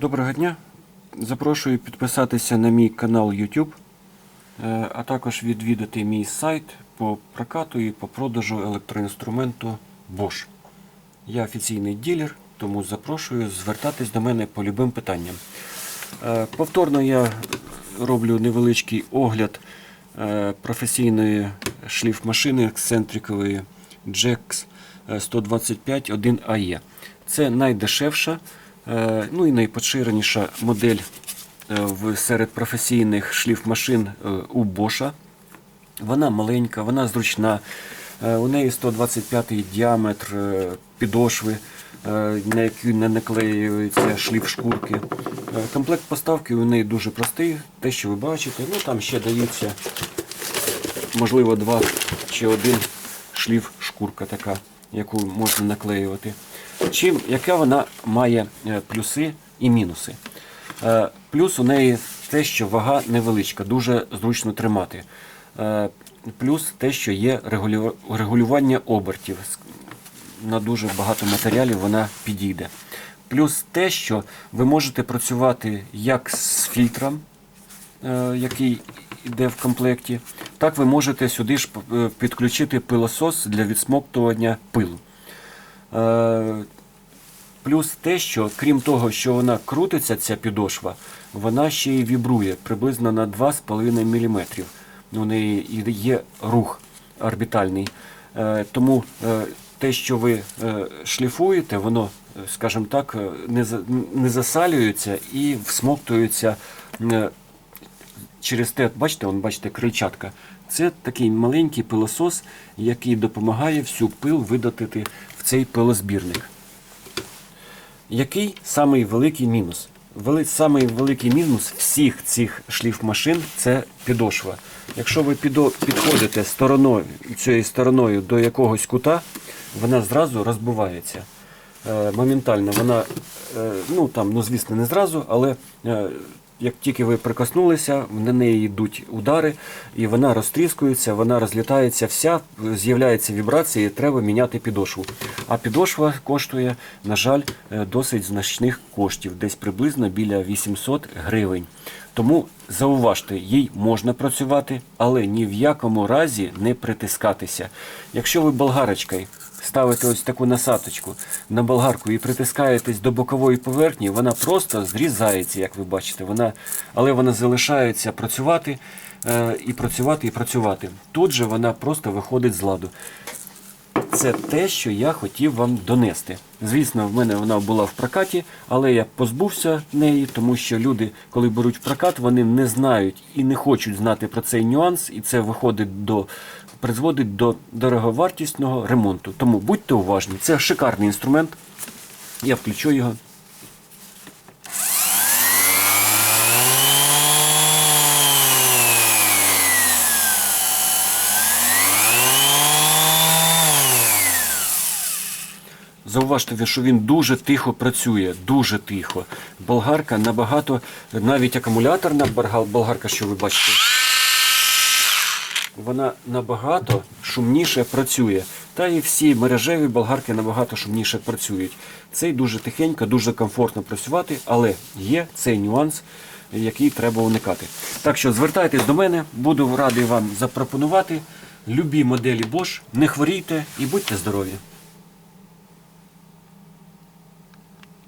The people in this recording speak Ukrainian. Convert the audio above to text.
Доброго дня. Запрошую підписатися на мій канал YouTube, е, а також відвідати мій сайт по прокату і по продажу електроінструменту Bosch. Я офіційний ділер, тому запрошую звертатись до мене по любим питанням. Е, Повторно я роблю невеличкий огляд е, професійної шліфмашини ексцентрикової JAX 125 1AE. Це найдешевша, ну і найпоширеніша модель е, серед професійних шліфмашин е, у Bosch. Вона маленька, вона зручна. Е, У неї 125 діаметр е, підошви, е, на які не наклеюється шліф шкурки. Е, Комплект поставки у неї дуже простий, те, що ви бачите. Ну там ще даються, можливо, два чи один шліф шкурка така, яку можна наклеювати. Чим, яка вона має е, плюси і мінуси? Е, Плюс у неї те, що вага невеличка, дуже зручно тримати. Е, Плюс те, що є регулювання обертів. На дуже багато матеріалів вона підійде. Плюс те, що ви можете працювати як з фільтром, який йде в комплекті, так ви можете сюди ж підключити пилосос для відсмоктування пилу. Е, Плюс те, що крім того, що вона крутиться, ця підошва, вона ще й вібрує приблизно на 2,5 мм. У неї є рух орбітальний. Е, Тому е, те, що ви шліфуєте, воно, скажімо так, не засалюється і всмоктується через те, бачите, он, бачите, крильчатка. Це такий маленький пилосос, який допомагає всю пил видатити в цей пилозбірник. Який самий великий мінус? Вели, самий великий мінус всіх цих шліфмашин це підошва. Якщо ви підходите стороною, цією стороною до якогось кута, вона зразу розбивається. Е, моментально вона, е, ну там, ну звісно, не зразу, але е, як тільки ви прикоснулися, на неї йдуть удари, і вона розтріскується, вона розлітається вся, з'являється вібрація, і треба міняти підошву. А підошва коштує, на жаль, е, досить значних коштів, десь приблизно біля 800 гривень. Тому зауважте, їй можна працювати, але ні в якому разі не притискатися. Якщо ви болгарочкою ставите ось таку насадочку на болгарку і притискаєтесь до бокової поверхні, вона просто зрізається, як ви бачите. Вона, але вона залишається працювати е, і працювати, і працювати. Тут же вона просто виходить з ладу. Це те, що я хотів вам донести. Звісно, в мене вона була в прокаті, але я позбувся неї, тому що люди, коли беруть прокат, вони не знають і не хочуть знати про цей нюанс, і це виходить до призводить до дороговартісного ремонту. Тому будьте уважні, це шикарний інструмент. Я включу його. Зауважте, що він дуже тихо працює, дуже тихо. Болгарка набагато, навіть акумуляторна болгарка, що ви бачите, вона набагато шумніше працює. Та і всі мережеві болгарки набагато шумніше працюють. Цей дуже тихенько, дуже комфортно працювати, але є цей нюанс, який треба уникати. Так що звертайтесь до мене, буду радий вам запропонувати любі моделі Bosch. Не хворійте і будьте здорові!